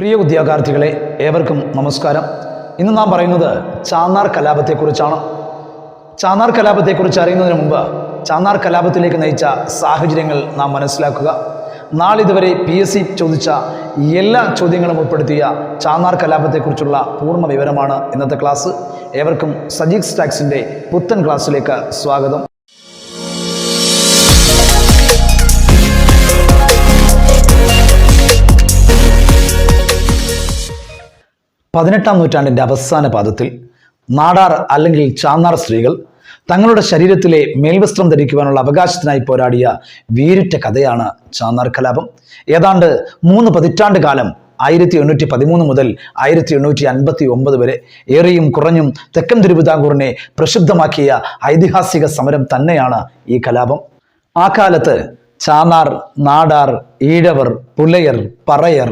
പ്രിയ ഉദ്യോഗാർത്ഥികളെ ഏവർക്കും നമസ്കാരം. ഇന്ന് നാം പറയുന്നത് ചാന്നാർ കലാപത്തെക്കുറിച്ചാണ്. ചാന്നാർ കലാപത്തെക്കുറിച്ച് അറിയുന്നതിന് മുമ്പ് ചാന്നാർ കലാപത്തിലേക്ക് നയിച്ച സാഹചര്യങ്ങൾ നാം മനസ്സിലാക്കുക. നാളിതുവരെ പി എസ് സി ചോദിച്ച എല്ലാ ചോദ്യങ്ങളും ഉൾപ്പെടുത്തിയ ചാന്നാർ കലാപത്തെക്കുറിച്ചുള്ള പൂർണ വിവരമാണ് ഇന്നത്തെ ക്ലാസ്. ഏവർക്കും സജീക് സ്റ്റാക്സിന്റെ പുത്തൻ ക്ലാസ്സിലേക്ക് സ്വാഗതം. പതിനെട്ടാം നൂറ്റാണ്ടിന്റെ അവസാന പാദത്തിൽ നാടാർ അല്ലെങ്കിൽ ചാന്നാർ സ്ത്രീകൾ തങ്ങളുടെ ശരീരത്തിലെ മേൽവസ്ത്രം ധരിക്കുവാനുള്ള അവകാശത്തിനായി പോരാടിയ വീരിറ്റ കഥയാണ് ചാന്നാർ കലാപം. ഏതാണ്ട് മൂന്ന് പതിറ്റാണ്ട് കാലം ആയിരത്തി എണ്ണൂറ്റി പതിമൂന്ന് മുതൽ ആയിരത്തി എണ്ണൂറ്റി അൻപത്തി ഒമ്പത് വരെ ഏറെയും കുറഞ്ഞും തെക്കൻ തിരുവിതാംകൂറിനെ പ്രസിദ്ധമാക്കിയ ഐതിഹാസിക സമരം തന്നെയാണ് ഈ കലാപം. ആ കാലത്ത് ചാന്നാർ നാടാർ ഈഴവർ പുലയർ പറയർ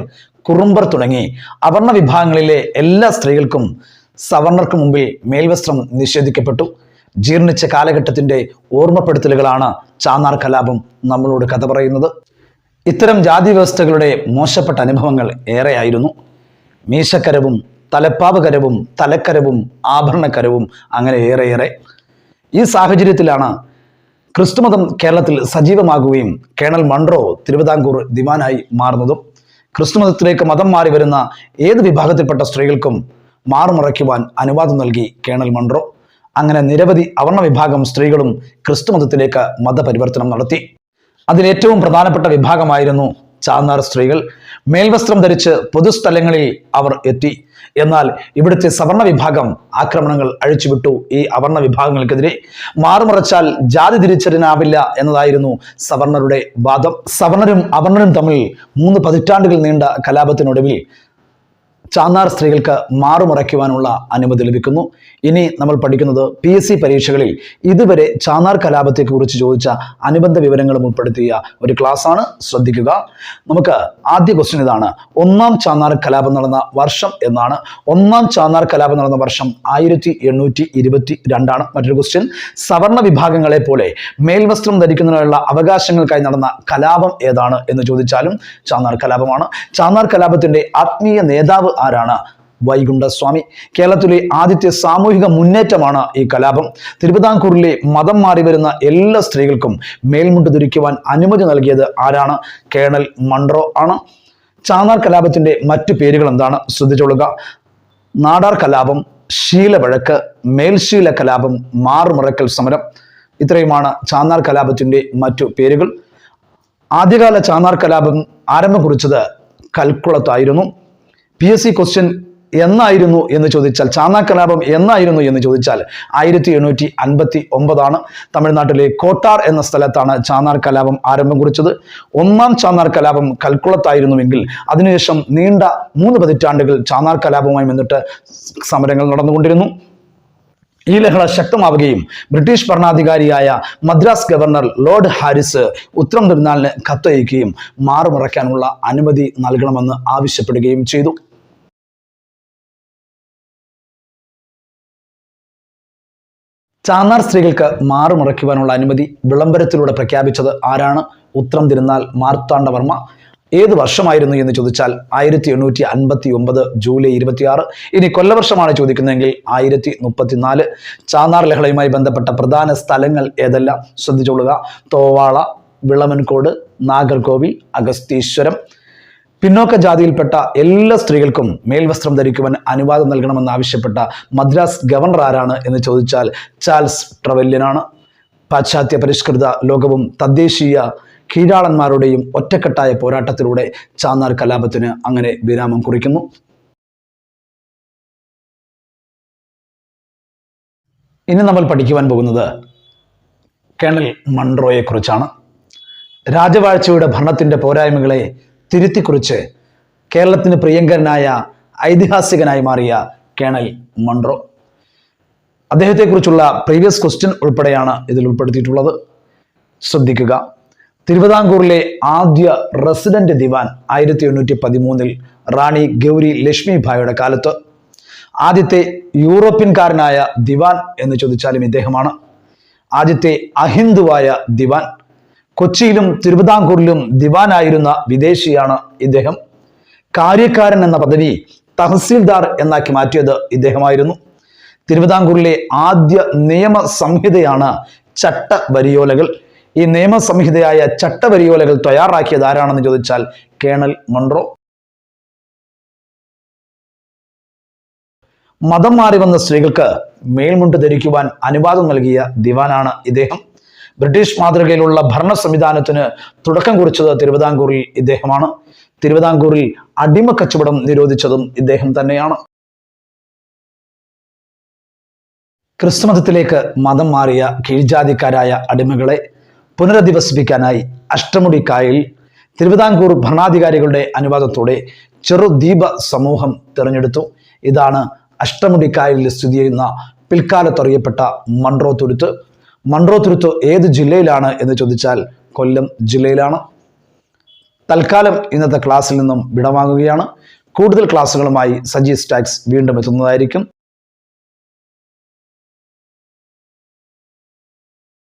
കുറുമ്പർ തുടങ്ങി അവർണ വിഭാഗങ്ങളിലെ എല്ലാ സ്ത്രീകൾക്കും സവർണർക്ക് മുമ്പിൽ മേൽവസ്ത്രം നിഷേധിക്കപ്പെട്ടു. ജീർണിച്ച കാലഘട്ടത്തിന്റെ ഓർമ്മപ്പെടുത്തലുകളാണ് ചാന്നാർ കലാപം നമ്മളോട് കഥ പറയുന്നത്. ഇത്തരം ജാതി വ്യവസ്ഥകളുടെ മോശപ്പെട്ട അനുഭവങ്ങൾ ഏറെയായിരുന്നു. മീശക്കരവും തലപ്പാവകരവും തലക്കരവും ആഭരണക്കരവും അങ്ങനെ ഏറെയേറെ. ഈ സാഹചര്യത്തിലാണ് ക്രിസ്തുമതം കേരളത്തിൽ സജീവമാകുകയും കേണൽ മൺട്രോ തിരുവിതാംകൂർ ദിവാനായി മാറുന്നതും. ക്രിസ്തുമതത്തിലേക്ക് മതം മാറി വരുന്ന ഏത് വിഭാഗത്തിൽപ്പെട്ട സ്ത്രീകൾക്കും മാറുമറയ്ക്കുവാൻ അനുവാദം നൽകി കേണൽ മൺട്രോ അങ്ങനെ നിരവധി അവർണ വിഭാഗം സ്ത്രീകളും ക്രിസ്തുമതത്തിലേക്ക് മതപരിവർത്തനം നടത്തി. അതിലേറ്റവും പ്രധാനപ്പെട്ട വിഭാഗമായിരുന്നു ചാന്നാർ സ്ത്രീകൾ. മേൽവസ്ത്രം ധരിച്ച് പൊതുസ്ഥലങ്ങളിൽ അവർ എത്തി. എന്നാൽ ഇവിടുത്തെ സവർണ വിഭാഗം ആക്രമണങ്ങൾ അഴിച്ചുവിട്ടു. ഈ അവർണ വിഭാഗങ്ങൾക്കെതിരെ മാറുമറച്ചാൽ ജാതി തിരിച്ചറിയാനാവില്ല എന്നതായിരുന്നു സവർണരുടെ വാദം. സവർണരും അവർണരും തമ്മിൽ മൂന്ന് പതിറ്റാണ്ടുകൾ നീണ്ട കലാപത്തിനൊടുവിൽ ചാന്നാർ സ്ത്രീകൾക്ക് മാറുമറയ്ക്കുവാനുള്ള അനുമതി ലഭിക്കുന്നു. ഇനി നമ്മൾ പഠിക്കുന്നത് പി എസ് സി പരീക്ഷകളിൽ ഇതുവരെ ചാന്നാർ കലാപത്തെക്കുറിച്ച് ചോദിച്ച അനുബന്ധ വിവരങ്ങളും ഉൾപ്പെടുത്തിയ ഒരു ക്ലാസ് ആണ് ശ്രദ്ധിക്കുക. നമുക്ക് ആദ്യ ക്വസ്റ്റ്യൻ ഇതാണ്. ഒന്നാം ചാന്നാർ കലാപം നടന്ന വർഷം എന്നാണ്. ഒന്നാം ചാന്നാർ കലാപം നടന്ന വർഷം ആയിരത്തി എണ്ണൂറ്റി ഇരുപത്തി രണ്ടാണ് മറ്റൊരു ക്വസ്റ്റ്യൻ സവർണ വിഭാഗങ്ങളെ പോലെ മേൽവസ്ത്രം ധരിക്കുന്നതിനുള്ള അവകാശങ്ങൾക്കായി നടന്ന കലാപം ഏതാണ് എന്ന് ചോദിച്ചാലും ചാന്നാർ കലാപമാണ്. ചാന്നാർ കലാപത്തിന്റെ ആത്മീയ നേതാവ് ആരാണ്? വൈകുണ്ഠസ്വാമി. കേരളത്തിലെ ആദ്യത്തെ സാമൂഹിക മുന്നേറ്റമാണ് ഈ കലാപം. തിരുവിതാംകൂറിലെ മതം മാറി വരുന്ന എല്ലാ സ്ത്രീകൾക്കും മേൽമുണ്ട് ധരിക്കുവാൻ അനുമതി നൽകിയത് ആരാണ്? കേണൽ മൺട്രോ ആണ്. ചാന്നാർ കലാപത്തിന്റെ മറ്റു പേരുകൾ എന്താണ്? ശ്രദ്ധിച്ചോളുക നാടാർ കലാപം ശീലവഴക്ക് മേൽശീല കലാപം മാറുമുറക്കൽ സമരം. ഇത്രയുമാണ് ചാന്നാർ കലാപത്തിന്റെ മറ്റു പേരുകൾ. ആദ്യകാല ചാന്നാർ കലാപം ആരംഭം കുറിച്ചത് കൽക്കുളത്തായിരുന്നു. പി എസ് സി ക്വസ്റ്റ്യൻ എന്നായിരുന്നു എന്ന് ചോദിച്ചാൽ ചാന്നാ കലാപം എന്നായിരുന്നു എന്ന് ചോദിച്ചാൽ ആയിരത്തി എണ്ണൂറ്റി അൻപത്തി ഒമ്പതാണ് തമിഴ്നാട്ടിലെ കോട്ടാർ എന്ന സ്ഥലത്താണ് ചാന്നാർ കലാപം ആരംഭം കുറിച്ചത്. ഒന്നാം ചാന്നാർ കലാപം കൽക്കുളത്തായിരുന്നുവെങ്കിൽ അതിനുശേഷം നീണ്ട മൂന്ന് പതിറ്റാണ്ടുകൾ ചാന്നാർ കലാപവുമായി ബന്ധിട്ട് സമരങ്ങൾ നടന്നുകൊണ്ടിരുന്നു. ഈ ലഹള ശക്തമാവുകയും ബ്രിട്ടീഷ് ഭരണാധികാരിയായ മദ്രാസ് ഗവർണർ ലോർഡ് ഹാരിസ് ഉത്തരം തിരുനാളിന് കത്തയക്കുകയും മാറുമറയ്ക്കാനുള്ള അനുമതി നൽകണമെന്ന് ആവശ്യപ്പെടുകയും ചെയ്തു. ചാന്നാർ സ്ത്രീകൾക്ക് മാറുമറയ്ക്കുവാനുള്ള അനുമതി വിളംബരത്തിലൂടെ പ്രഖ്യാപിച്ചത് ആരാണ്? ഉത്തരം തിരുനാൾ മാർത്താണ്ഡവർമ്മ. ഏത് വർഷമായിരുന്നു എന്ന് ചോദിച്ചാൽ ആയിരത്തി എണ്ണൂറ്റി അൻപത്തി ഒമ്പത് ജൂലൈ ഇരുപത്തിയാറ്. ഇനി കൊല്ലവർഷമാണ് ചോദിക്കുന്നതെങ്കിൽ ആയിരത്തി മുപ്പത്തിനാല് ചാന്നാർ ലഹളയുമായി ബന്ധപ്പെട്ട പ്രധാന സ്ഥലങ്ങൾ ഏതെല്ലാം? ശ്രദ്ധിച്ചുകൊള്ളുക തോവാള വിളമൻകോട് നാഗർകോവിൽ അഗസ്തീശ്വരം. പിന്നോക്ക ജാതിയിൽപ്പെട്ട എല്ലാ സ്ത്രീകൾക്കും മേൽവസ്ത്രം ധരിക്കുവാൻ അനുവാദം നൽകണമെന്നാവശ്യപ്പെട്ട മദ്രാസ് ഗവർണർ ആരാണ് എന്ന് ചോദിച്ചാൽ ചാൾസ് ട്രവല്യനാണ്. പാശ്ചാത്യ പരിഷ്കൃത ലോകവും തദ്ദേശീയ കീഴാളന്മാരുടെയും ഒറ്റക്കെട്ടായ പോരാട്ടത്തിലൂടെ ചാന്നാർ കലാപത്തിന് അങ്ങനെ വിരാമം കുറിക്കുന്നു. ഇനി നമ്മൾ പഠിക്കുവാൻ പോകുന്നത് കേണൽ മൺറോയെക്കുറിച്ചാണ്. കുറിച്ചാണ് രാജവാഴ്ചയുടെ ഭരണത്തിന്റെ പോരായ്മകളെ തിരുത്തിക്കുറിച്ച് കേരളത്തിന് പ്രിയങ്കരനായ ഐതിഹാസികനായി മാറിയ കേണൽ മൺട്രോ അദ്ദേഹത്തെക്കുറിച്ചുള്ള പ്രീവിയസ് ക്വസ്റ്റ്യൻ ഉൾപ്പെടെയാണ് ഇതിൽ ഉൾപ്പെടുത്തിയിട്ടുള്ളത്. ശ്രദ്ധിക്കുക. തിരുവിതാംകൂറിലെ ആദ്യ റെസിഡന്റ് ദിവാൻ ആയിരത്തി എണ്ണൂറ്റി പതിമൂന്നിൽ റാണി ഗൗരി ലക്ഷ്മി ഭായിയുടെ കാലത്ത്. ആദ്യത്തെ യൂറോപ്യൻകാരനായ ദിവാൻ എന്ന് ചോദിച്ചാലും ഇദ്ദേഹമാണ്. ആദ്യത്തെ അഹിന്ദുവായ ദിവാൻ കൊച്ചിയിലും തിരുവിതാംകൂറിലും ദിവാനായിരുന്ന വിദേശിയാണ് ഇദ്ദേഹം. കാര്യക്കാരൻ എന്ന പദവി തഹസീൽദാർ എന്നാക്കി മാറ്റിയത് ഇദ്ദേഹമായിരുന്നു. തിരുവിതാംകൂറിലെ ആദ്യ നിയമ സംഹിതയാണ് ചട്ടവരിയോലകൾ. ഈ നിയമസംഹിതയായ ചട്ടവരിയോലകൾ തയ്യാറാക്കിയത് ആരാണെന്ന് ചോദിച്ചാൽ കേണൽ മൺറോ. മതം മാറി വന്ന സ്ത്രീകൾക്ക് മേൽമുണ്ട് ധരിക്കുവാൻ അനുവാദം നൽകിയ ദിവാനാണ് ഇദ്ദേഹം. ബ്രിട്ടീഷ് മാതൃകയിലുള്ള ഭരണ സംവിധാനത്തിന് തുടക്കം കുറിച്ചത് തിരുവിതാംകൂറിൽ ഇദ്ദേഹമാണ്. തിരുവിതാംകൂറിൽ അടിമ കച്ചവടം നിരോധിച്ചതും ഇദ്ദേഹം തന്നെയാണ്. ക്രിസ്തുമതത്തിലേക്ക് മതം മാറിയ കീഴ്ജാതിക്കാരായ അടിമകളെ പുനരധിവസിപ്പിക്കാനായി അഷ്ടമുടിക്കായൽ തിരുവിതാംകൂർ ഭരണാധികാരികളുടെ അനുവാദത്തോടെ ചെറുദ്വീപ സമൂഹം തിരഞ്ഞെടുത്തു. ഇതാണ് അഷ്ടമുടിക്കായലിൽ സ്ഥിതി ചെയ്യുന്ന പിൽക്കാലത്തറിയപ്പെട്ട മൺറോ തുരുത്ത്. മൺട്രോ തുരുത്ത് ഏത് ജില്ലയിലാണ് എന്ന് ചോദിച്ചാൽ കൊല്ലം ജില്ലയിലാണ്. തൽക്കാലം ഇന്നത്തെ ക്ലാസ്സിൽ നിന്നും വിടവാങ്ങുകയാണ്. കൂടുതൽ ക്ലാസ്സുകളുമായി സജി സ്റ്റാക്സ് വീണ്ടും എത്തുന്നതായിരിക്കും.